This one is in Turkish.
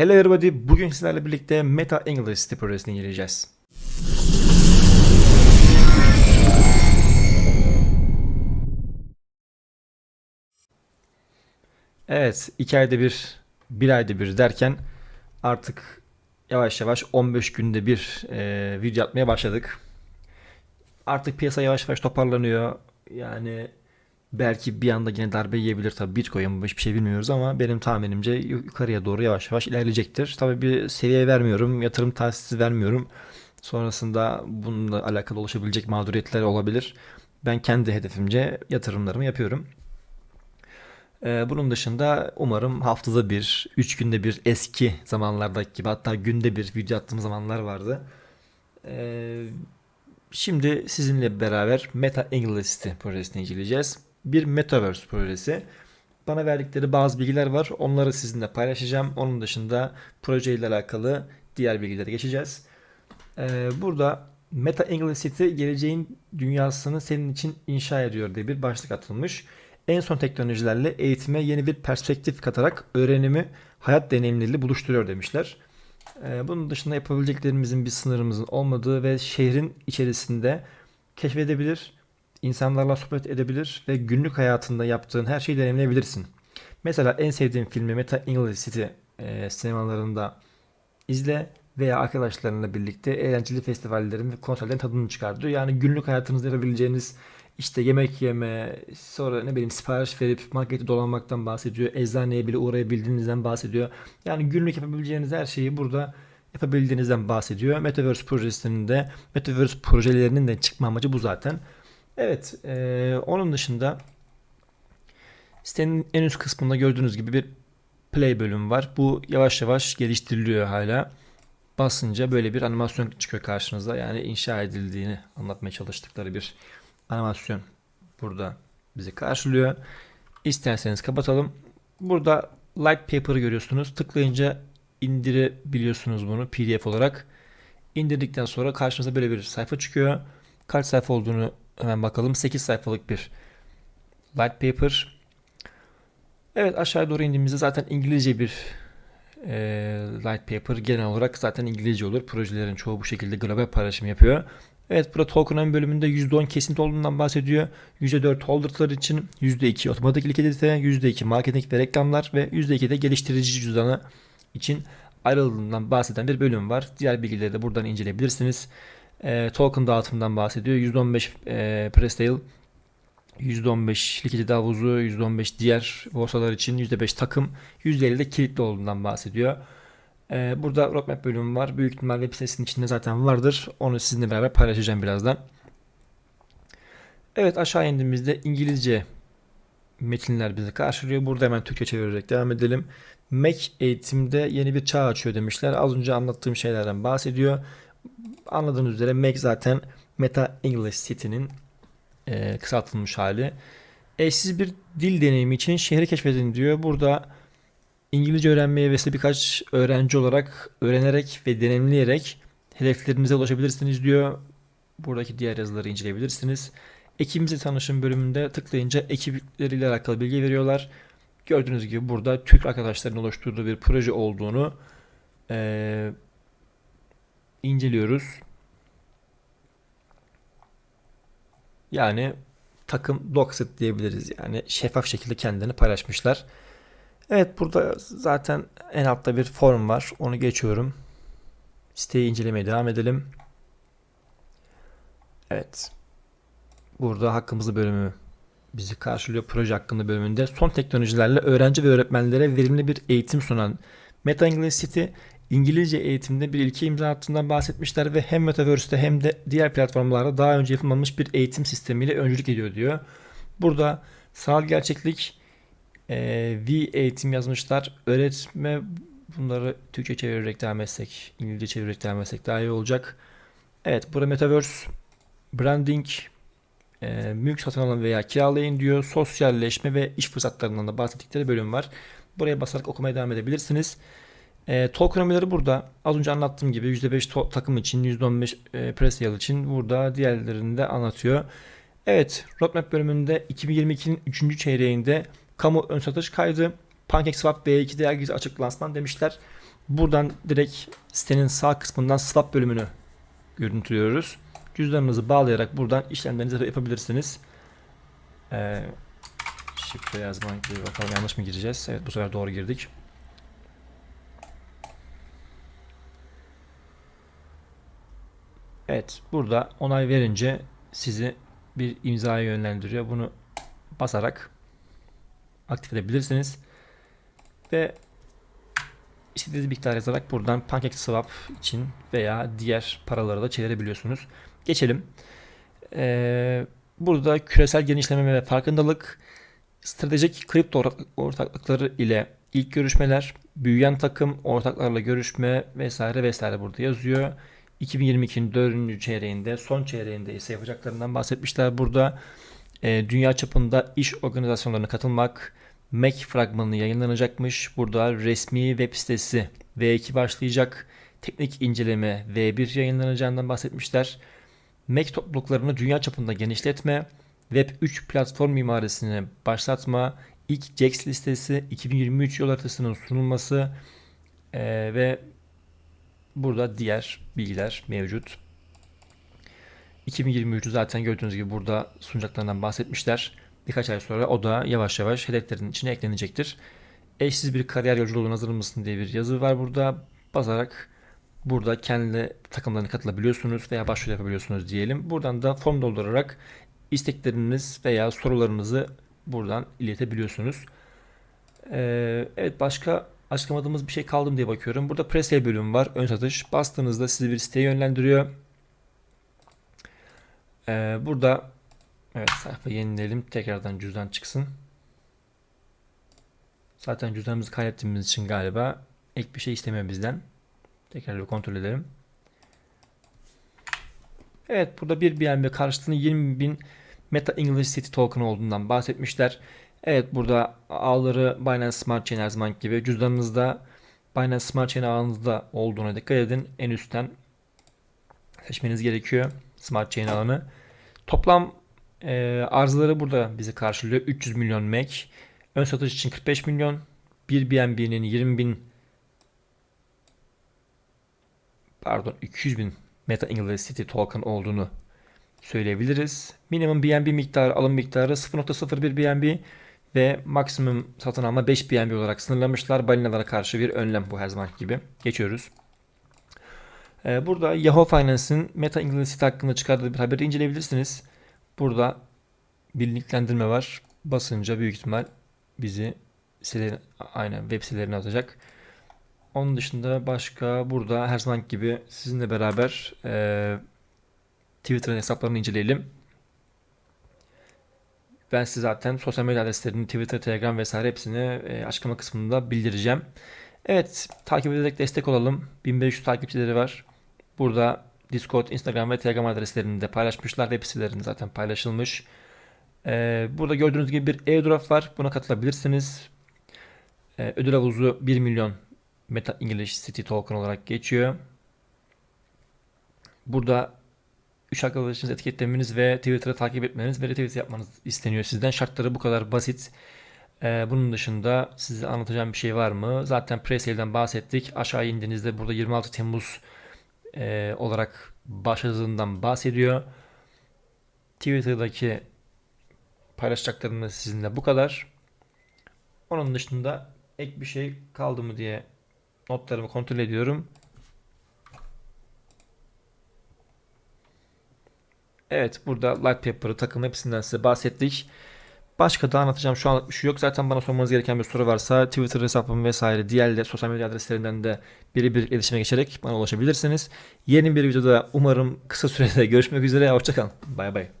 Hello everybody, bugün sizlerle birlikte Meta English City projesini inceleyeceğiz. Evet, iki ayda bir, bir ayda bir derken artık yavaş yavaş 15 günde bir e, video atmaya başladık. Artık piyasa yavaş yavaş toparlanıyor. Yani belki bir anda yine darbe yiyebilir tabii Bitcoin hiçbir şey bilmiyoruz ama benim tahminimce yukarıya doğru yavaş yavaş ilerleyecektir. Tabii bir seviye vermiyorum, yatırım tavsiyesi vermiyorum. Sonrasında bununla alakalı oluşabilecek mağduriyetler olabilir. Ben kendi hedefimce yatırımlarımı yapıyorum. Ee, bunun dışında umarım haftada bir, üç günde bir eski zamanlardaki gibi hatta günde bir video attığım zamanlar vardı. Ee, şimdi sizinle beraber Meta English projesini inceleyeceğiz. Bir Metaverse projesi. Bana verdikleri bazı bilgiler var. Onları sizinle paylaşacağım. Onun dışında projeyle alakalı diğer bilgilere geçeceğiz. Ee, burada Meta English City geleceğin dünyasını senin için inşa ediyor diye bir başlık atılmış. En son teknolojilerle eğitime yeni bir perspektif katarak öğrenimi hayat deneyimleriyle buluşturuyor demişler. Ee, bunun dışında yapabileceklerimizin bir sınırımızın olmadığı ve şehrin içerisinde keşfedebilir, insanlarla sohbet edebilir ve günlük hayatında yaptığın her şeyi deneyimleyebilirsin. Mesela en sevdiğim filmi Meta English City e, sinemalarında izle veya arkadaşlarınla birlikte eğlenceli festivallerin ve konserlerin tadını çıkardır. Yani günlük hayatınızda yapabileceğiniz işte yemek yeme, sonra ne bileyim sipariş verip markette dolanmaktan bahsediyor. Eczaneye bile uğrayabildiğinizden bahsediyor. Yani günlük yapabileceğiniz her şeyi burada yapabildiğinizden bahsediyor. Metaverse projesinin de Metaverse projelerinin de çıkma amacı bu zaten. Evet, e, onun dışında sitenin en üst kısmında gördüğünüz gibi bir play bölümü var. Bu yavaş yavaş geliştiriliyor hala. Basınca böyle bir animasyon çıkıyor karşınıza. Yani inşa edildiğini anlatmaya çalıştıkları bir animasyon burada bizi karşılıyor. İsterseniz kapatalım. Burada light paper'ı görüyorsunuz. Tıklayınca indirebiliyorsunuz bunu PDF olarak. İndirdikten sonra karşınıza böyle bir sayfa çıkıyor. Kaç sayfa olduğunu hemen bakalım. 8 sayfalık bir light paper. Evet aşağı doğru indiğimizde zaten İngilizce bir e, light paper genel olarak zaten İngilizce olur. Projelerin çoğu bu şekilde global paylaşım yapıyor. Evet burada token bölümünde %10 kesinti olduğundan bahsediyor. %4 holderlar için, %2 otomatik likidite, %2 marketing ve reklamlar ve %2 de geliştirici cüzdanı için ayrıldığından bahseden bir bölüm var. Diğer bilgileri de buradan inceleyebilirsiniz. E, token dağıtımından bahsediyor. %15 e, presale, %15 likidite havuzu, %15 diğer borsalar için, %5 takım, %50 de kilitli olduğundan bahsediyor. Ee, burada roadmap bölümü var. Büyük ihtimal web sitesinin içinde zaten vardır. Onu sizinle beraber paylaşacağım birazdan. Evet aşağı indiğimizde İngilizce metinler bizi karşılıyor. Burada hemen Türkçe çevirerek devam edelim. Mac eğitimde yeni bir çağ açıyor demişler. Az önce anlattığım şeylerden bahsediyor. Anladığınız üzere Mac zaten Meta English City'nin e, kısaltılmış hali. Eşsiz bir dil deneyimi için şehri keşfedin diyor. Burada İngilizce öğrenmeye vesile birkaç öğrenci olarak öğrenerek ve deneyimleyerek hedeflerinize ulaşabilirsiniz diyor. Buradaki diğer yazıları inceleyebilirsiniz. Ekibimizle tanışın bölümünde tıklayınca ekipleriyle alakalı bilgi veriyorlar. Gördüğünüz gibi burada Türk arkadaşların oluşturduğu bir proje olduğunu ee, inceliyoruz. Yani takım Doxit diyebiliriz. Yani şeffaf şekilde kendini paylaşmışlar. Evet burada zaten en altta bir form var. Onu geçiyorum. Siteyi incelemeye devam edelim. Evet. Burada hakkımızı bölümü bizi karşılıyor. Proje hakkında bölümünde son teknolojilerle öğrenci ve öğretmenlere verimli bir eğitim sunan Meta English City İngilizce eğitimde bir ilke imza attığından bahsetmişler ve hem Metaverse'de hem de diğer platformlarda daha önce yapılmamış bir eğitim sistemiyle öncülük ediyor diyor. Burada sağ gerçeklik, e, V eğitim yazmışlar. Öğretme bunları Türkçe çevirerek devam etsek, İngilizce çevirerek devam etsek daha iyi olacak. Evet burada Metaverse, branding, e, mülk satın alın veya kiralayın diyor. Sosyalleşme ve iş fırsatlarından da bahsettikleri bölüm var. Buraya basarak okumaya devam edebilirsiniz. E, tokenomileri burada. Az önce anlattığım gibi %5 takım için, %15 e, presale için burada diğerlerini de anlatıyor. Evet, roadmap bölümünde 2022'nin 3. çeyreğinde kamu ön satış kaydı. PancakeSwap V2'de herkese açık lansman demişler. Buradan direkt sitenin sağ kısmından swap bölümünü görüntülüyoruz. Cüzdanınızı bağlayarak buradan işlemlerinizi yapabilirsiniz. Ee, şifre yazmak gibi bakalım yanlış mı gireceğiz? Evet bu sefer doğru girdik. Evet burada onay verince sizi bir imzaya yönlendiriyor. Bunu basarak aktif edebilirsiniz. Ve istediğiniz miktar yazarak buradan PancakeSwap için veya diğer paraları da çevirebiliyorsunuz. Geçelim. Ee, burada küresel genişleme ve farkındalık, stratejik kripto ortak- ortaklıkları ile ilk görüşmeler, büyüyen takım, ortaklarla görüşme vesaire vesaire burada yazıyor. 2022'nin 4. çeyreğinde, son çeyreğinde ise yapacaklarından bahsetmişler burada. Ee, dünya çapında iş organizasyonlarına katılmak, Mac fragmanı yayınlanacakmış. Burada resmi web sitesi V2 başlayacak. Teknik inceleme V1 yayınlanacağından bahsetmişler. Mac topluluklarını dünya çapında genişletme, Web 3 platform mimarisini başlatma, ilk JAX listesi 2023 yol haritasının sunulması eee, ve burada diğer bilgiler mevcut. 2023'ü zaten gördüğünüz gibi burada sunacaklarından bahsetmişler. Birkaç ay sonra o da yavaş yavaş hedeflerin içine eklenecektir. Eşsiz bir kariyer yolculuğuna hazır mısın diye bir yazı var burada. Basarak burada kendi takımlarına katılabiliyorsunuz veya başvuru yapabiliyorsunuz diyelim. Buradan da form doldurarak istekleriniz veya sorularınızı buradan iletebiliyorsunuz. Ee, evet başka açıklamadığımız bir şey kaldı mı diye bakıyorum. Burada presale bölümü var. Ön satış. Bastığınızda sizi bir siteye yönlendiriyor. Ee, burada evet sayfa yenileyelim. Tekrardan cüzdan çıksın. Zaten cüzdanımızı kaybettiğimiz için galiba ek bir şey istemiyor bizden. Tekrar bir kontrol edelim. Evet burada bir BNB karşılığında 20.000 Meta English City Token olduğundan bahsetmişler. Evet burada ağları Binance Smart Chain her zaman gibi cüzdanınızda Binance Smart Chain ağınızda olduğuna dikkat edin. En üstten seçmeniz gerekiyor Smart Chain ağını. Toplam e, arzları burada bizi karşılıyor. 300 milyon MAC. Ön satış için 45 milyon. Bir BNB'nin 20 bin pardon 200 bin Meta English City Token olduğunu söyleyebiliriz. Minimum BNB miktarı alım miktarı 0.01 BNB ve maksimum satın alma 5 BNB olarak sınırlamışlar. Balinalara karşı bir önlem bu her zaman gibi. Geçiyoruz. Ee, burada Yahoo Finance'ın Meta English hakkında çıkardığı bir haberi inceleyebilirsiniz. Burada bir linklendirme var. Basınca büyük ihtimal bizi site, aynen web sitelerine atacak. Onun dışında başka burada her zaman gibi sizinle beraber e, Twitter hesaplarını inceleyelim. Ben size zaten sosyal medya adreslerini Twitter, Telegram vesaire hepsini e, açıklama kısmında bildireceğim. Evet takip ederek destek olalım. 1500 takipçileri var. Burada Discord, Instagram ve Telegram adreslerini de paylaşmışlar. Web sitelerinde zaten paylaşılmış. E, burada gördüğünüz gibi bir airdrop var. Buna katılabilirsiniz. E, ödül havuzu 1 milyon Meta English City Token olarak geçiyor. Burada 3 arkadaşınızı etiketlemeniz ve Twitter'ı takip etmeniz ve retweet yapmanız isteniyor sizden. Şartları bu kadar basit. Ee, bunun dışında size anlatacağım bir şey var mı? Zaten presale'den bahsettik. Aşağı indiğinizde burada 26 Temmuz e, olarak başladığından bahsediyor. Twitter'daki paylaşacaklarımız sizinle bu kadar. Onun dışında ek bir şey kaldı mı diye notlarımı kontrol ediyorum. Evet burada Light Paper'ı takım hepsinden size bahsettik. Başka da anlatacağım şu anlık bir şey yok. Zaten bana sormanız gereken bir soru varsa Twitter hesabım vesaire diğer de sosyal medya adreslerinden de birebir iletişime geçerek bana ulaşabilirsiniz. Yeni bir videoda umarım kısa sürede görüşmek üzere. Hoşçakalın. Bay bay.